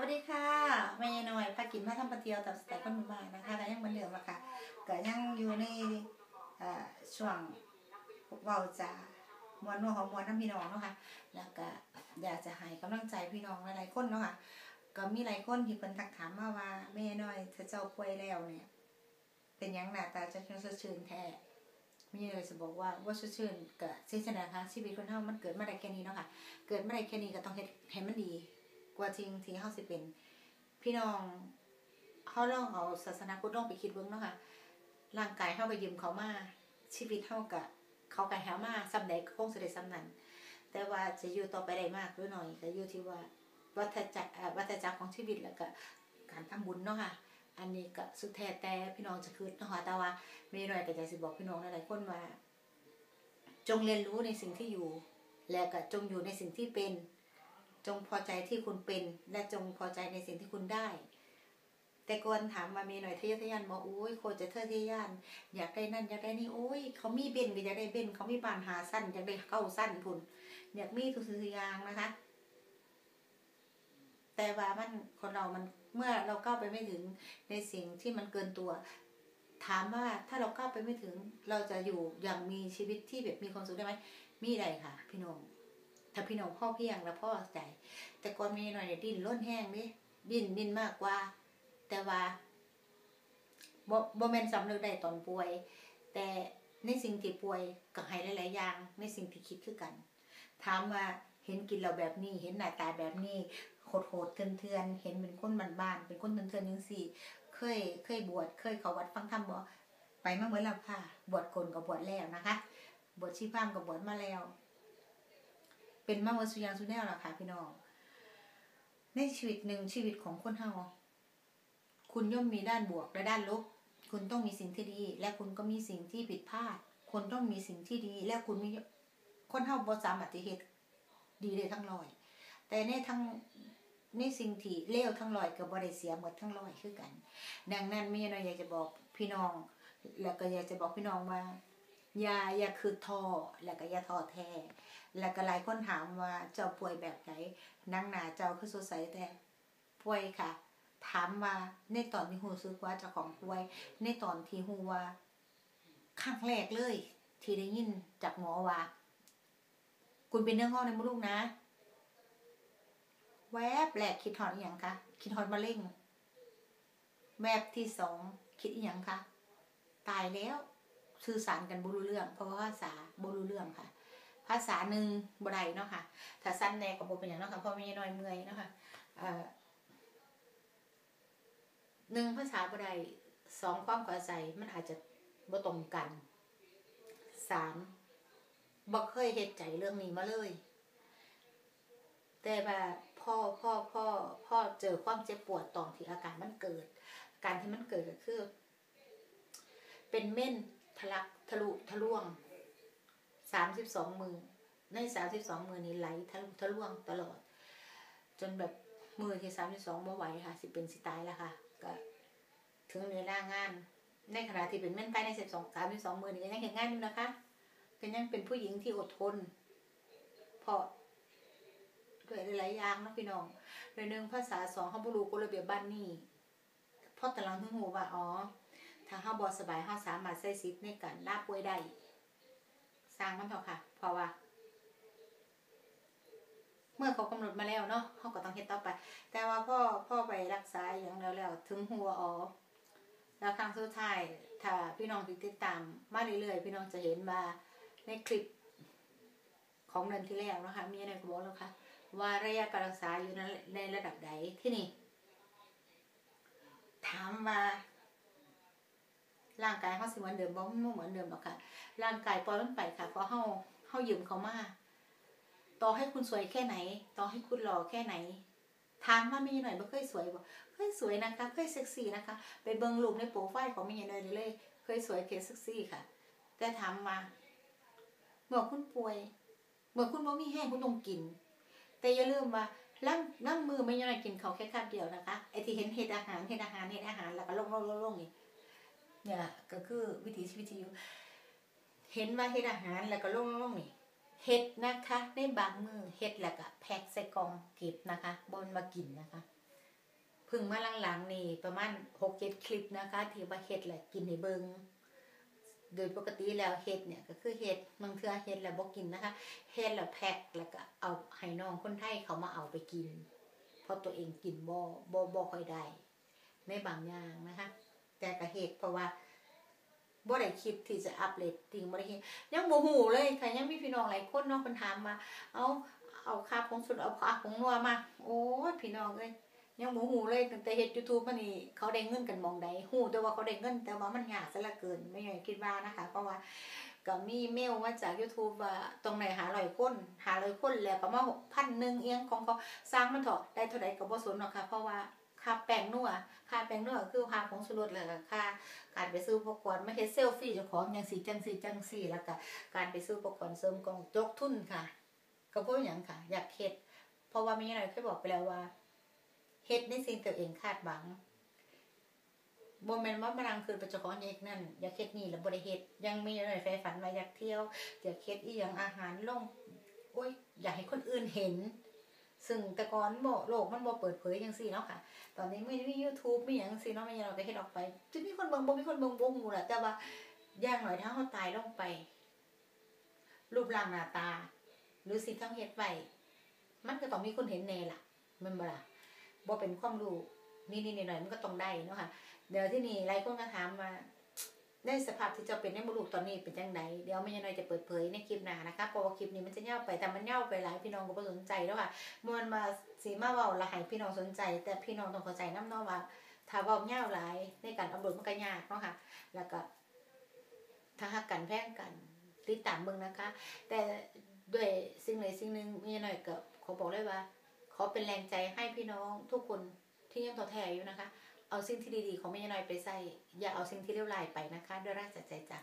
วัสดีค่ะแม่น้อยพากินมาทำปลาเทียวตับสไตล์คนบ้านนะคะก็ยังเหมือนเดิมอะค่ะก็ยังอยู่ในช่วงเว้าจามวนนัวของมวนน้ำพี่น้องเนาะค่ะแล้วก็อยากจะให้กำลังใจพี่น้องหลายๆคนเนาะค่ะก็มีหลายคนที่เพิ่นทักถามมาว่าแม่น้อยถ้าเจ้าป่วยแล้วเนี่ย เป็นยังหน้าตาจะชื่นชื่นแท้มีเลยจะบอกว่าว่าชื่นกับเสียชนะคะชีวิตคนเฮามันเกิดมาได้แค่นี้เนาะค่ะเกิดมาได้แค่นี้ก็ต้องเฮ็ดให้มันดี กว่าจริงที่เฮาสิเป็น พี่น้องเฮาลองเอาศาสนาพุทธลองไปคิดเบิ่งเนาะค่ะร่างกายเฮาก็ยืมเขามาชีวิตเฮาก็เขาก็หามาซำใดก็คงสิได้ซำนั้นแต่ว่าจะอยู่ต่อไปได้มากหรือน้อยก็อยู่ที่ว่าวัฏจักรวัฏจักรของชีวิตแล้วก็การทำบุญเนาะค่ะอันนี้ก็สุดแท้แต่พี่น้องจะคืดเนาะแต่ว่ามีหน่อยก็จะสิบอกพี่น้องหลายๆคนว่า จงเรียนรู้ในสิ่งที่อยู่ และก็จงอยู่ในสิ่งที่เป็น จงพอใจที่คุณเป็น และจงพอใจในสิ่งที่คุณได้ แต่ก่อนถามมามีหน่อยทะยอทะยานบอกโอ้ยโคจะเทอทะยาน อยากได้นั่นอยากได้นี่โอ้ย เขามีเบนก็อยากได้เบนเขามีบานหาสั้นอยากได้เข้าสั้นพุ่นอยากมีทุกสิ่งทุกอย่างนะคะ แต่ว่ามันคนเรามันเมื่อเราก้าวไปไม่ถึงในสิ่งที่มันเกินตัว ถามว่าถ้าเราก้าวไปไม่ถึง เราจะอยู่อย่างมีชีวิตที่แบบมีความสุขได้ไหมมีได้ค่ะ พี่น้อง ถ้าพี่น้องพ่อเพียงแล้วพ่อใจ แต่ก่อนมีหน่อยเนี่ยดิ้นล้นแห้งดิดิ้นดิ้นมากกว่า แต่ว่าบ่บ่แม่นสำนึกได้ตอนป่วย แต่ในสิ่งที่ป่วยก็ให้หลายๆอย่าง ในสิ่งที่คิดคือกัน ถามว่าเห็นกินเราแบบนี้ เห็นหน้าตาแบบนี้โหดๆเถื่อนๆเห็นเป็นคนบ้านๆเป็นคนเถื่อนๆจังซี่ เคยเคยบวชเคยเขาวัดฟังธรรมบ่ไปมาเหมือนแล้วค่ะ บวชคนก็บวชแล้วนะคะ บวชชีพรามก็บวชมาแล้ว เป็นมาเมื่อสุยางสุแนวล่ะค่ะพี่น้องในชีวิตหนึ่งชีวิตของคนเฮาคุณย่อมมีด้านบวกและด้านลบ คุณต้องมีสิ่งที่ดี และคุณก็มีสิ่งที่ผิดพลาดคุณต้องมีสิ่งที่ดี และคุณมีคนเฮาบ่สามารถที่เฮ็ดดีได้ทั้งร้อย แต่ในทั้งในสิ่งที่เลวทั้งร้อยก็บ่ได้เสียหมดทั้งร้อยคือกัน ดังนั้นแม่น้อยอยากจะบอกพี่น้อง แล้วก็อยากจะบอกพี่น้องว่า อย่าอย่าคือท้อแล้วก็อย่าท้อแท้แล้วก็หลายคนถามว่าเจ้าป่วยแบบไหนนั่งหนาเจ้าคือสดใสแต่ป่วยค่ะ ถามว่าในตอนที่หูซึกว่าเจ้าของป่วย ในตอนที่หูว่าครั้งแรกเลย ที่ได้ยินจากหมอว่า คุณเป็นเนื้องอกในมดลูกนะ แวบแรกคิดถอนอย่างคะคิดถอนมะเร็งแวบที่สองคิดอย่างคะตายแล้ว สื่อสารกันบรู้เรื่อง เพราะว่าภาษาบรู้เรื่องค่ะ ภาษาหนึ่งบไดเนาะค่ะ ถ้าสั้นแน่กับบเป็นอย่างเนาะค่ะเพราะมีน้อยเมื่อยเนาะค่ะหนึ่งภาษาบไดสองความเข้าใจมันอาจจะบ่ตรงกันสามบ่เคยเหตุใจเรื่องนี้มาเลย แต่ว่าพ่อพ่อพ่อพ่อเจอความเจ็บปวดตอนที่อาการมันเกิด การที่มันเกิดก็คือ เป็นเม่น ทะลักทะลุทะลวงสามสิบสองมือ ในสามสิบสองมือนี้ไหลทะลุทะลวงตลอด จนแบบมือที่สามสิบสองบ่ไหวค่ะ สิเป็นสิตายแล้วค่ะ ก็ ถึงเวลางาน ในขณะที่เป็นเม่นไปในสิบสองสามสิบสองมือนี้ก็ยังเห็นงานอยู่นะคะก็ยังเป็นผู้หญิงที่อดทน เพราะด้วยหลายอย่างนะพี่น้องโดยหนึ่งภาษาสองเขาบรูกฎระเบียบบ้านนี่พอแต่ลังถึงหูว่าอ๋อ ถ้าเฮาบ่สบายเฮาสามารถใช้สิทธิ์ในการลาป่วยได้สร้างมันเถอะค่ะ เพราะว่า เมื่อเขากำหนดมาแล้วเนาะเขาก็ต้องเฮ็ดต่อไป แต่ว่าพ่อพ่อไปรักษาอย่างแล้วแล้วถึงหัวอ๋อแล้วครั้งสุดท้ายถ้าพี่น้องติดตามมาเรื่อยๆพี่น้องจะเห็นว่าในคลิปของเดือนที่แล้วนะคะมีอะไรก็บอกแล้วค่ะว่าระยะการรักษาอยู่ในระดับใดที่นี่ ถามว่า ร่างกายเขาสิเหมือนเดิมบ่มันเหมือนเดิมหรอกค่ะ ร่างกายปล่อยมันไปค่ะ เพราะเขาเขายืมเขามาต่อให้คุณสวยแค่ไหน ต่อให้คุณหล่อแค่ไหนถามว่ามีหน่อยบ่เคยสวยบ่เคยสวยนะคะเคยเซ็กซี่นะคะ ไปเบิ่งรูปในโปรไฟล์ของมีหน่อยเลย เคยสวยเคยเซ็กซี่ค่ะ แต่ถามมาเมื่อคุณป่วยเมื่อคุณบ่มีแห้งคุณต้องกิน แต่อย่าลืมว่าล่างล่างมือไม่ยังไงกินเขาแค่คาบเดียวนะคะไอที่เห็นเห็ดอาหารเห็ดอาหารเห็ดอาหารแล้วก็ลงลงลงลงนี่ เนี่ยก็คือวิถีชีวิตที่อยู่ เห็นว่าเฮ็ดอาหารแล้วก็ลงลงนี่เฮ็ดนะคะในบางมือเฮ็ดแล้วก็แพ็คใส่กล่องเก็บนะคะบนมากินนะคะพึ่งมาหลังๆนี่ประมาณ6-7คลิปนะคะที่ว่าเฮ็ดแหละกินให้เบิงโดยปกติแล้วเฮ็ดเนี่ยก็คือเฮ็ดบางเทื่อเฮ็ดแล้วบ่กินนะคะเฮ็ดแล้วแพ็คแล้วก็เอาให้น้องคนไทยเขามาเอาไปกิน เพราะตัวเองกินบ่บ่บ่ค่อยได้ในบางอย่างนะคะ แต่ก็เฮ็ดเพราะว่าบ่ได้คิดที่จะอัปเดตติ้งบ่ได้เฮ็ดยังบ่ฮู้เลยค่ะยังมีพี่น้องหลายคนเนาะเพิ่นถามมา เอาเอาค่าผงสุดเอาค่าผงนัวมา โอ้ยพี่น้องเอ้ยยังบ่ฮู้เลยตั้งแต่เฮ็ด YouTube มานี่เขาได้เงินกันมองใดฮู้แต่ว่าเขาได้เงิน แต่ว่ามันยากซะเหลือเกินไม่อยากคิดว่านะคะ เพราะว่าก็มีเมลมาจาก YouTube ว่าตรงไหนหาร้อยคนหาร้อยคนแล้วก็มา6,000นึงเอียงของเขาสร้างมันเถอะได้เท่าใดก็บ่สนหรอกค่ะเพราะว่า ค่าแป้งนัวค่าแป้งนัวคือค่าผงชูรสแล้วก็ค่าการไปซื้ออุปกรณ์มาเฮ็ดเซลฟี่เจ้าของจังซี่จังซี่จังซี่แล้วก็การไปซื้ออุปกรณ์เสริมกองยกทุนค่ะก็เพราะหยังค่ะ อยากเฮ็ดเพราะว่ามีอะไรเคยบอกไปแล้วว่าเฮ็ดในสิ่งตัวเองคาดหวังบ่แม่นว่ามานั่งคือเป็นเจ้าของอยกนั่นอยากเฮ็ดนี่แล้วบ่ได้เฮ็ดยังมีอะไรใฝ่ฝันว่าอยากเที่ยวอยากเฮ็ดอีหยังอาหารลงโอ้ยอยากให้คนอื่นเห็น ซึ่งแต่ก่อนบ่โลกมันบ่เปิดเผยจังซี่เนาะค่ะ ตอนนี้ไมีมี YouTube มีหยังจังซี่เนาะแม่ยังเราก็เฮ็ดออกไปจะมีคนเบิ่งบ่มีคนเบิ่งบ่ฮู้ล่ะแต่ว่าอย่างน้อยถ้าเฮาตายลงไป รูปร่างหน้าตา หรือสิ่งที่เฮ็ดไว้มันก็ต้องมีคนเห็นแน่ล่ะม่นบ่ล่ะบ่เป็นความรู้นี่ๆหน่อยมันก็ต้องได้เนาะค่ะ เดี๋ยวที่นี่หลายคนก็ถามว่า ได้สภาพที่เจะเป็นในมลูกตอนนี้เป็นจังไดเดี๋ยวแม่ยายน้อยจะเปิดเผยในคลิปหน้านะคะเพราะว่าคลิปนี้มันจะยาไปแต่มันยาไปหลายพี่น้องก็สนใจแล้วค่ะมันมาสิมาเว้าละให้พี่น้องสนใจ แต่พี่น้องต้องเข้าใจน้ำนาะว่าถ้าเว้ายาหลายในการอัปโหลดมันก็ยากเนาะค่ะ แล้วก็ถ้าหักกันแพงกันติดตามเบิ่งนะคะ แต่ด้วยสิ่งใดสิ่งหนึ่งมีหน่อยก็ขอบอกเลยว่าขอเป็นแรงใจให้พี่น้องทุกคนที่ยังท้อแท้อยู่นะคะ เอาสิ่งที่ดีๆของแม่ยน้อยไปใส่อย่าเอาสิ่งที่เลวร้ายไปนะคะ ด้วยราชใจจ้ะ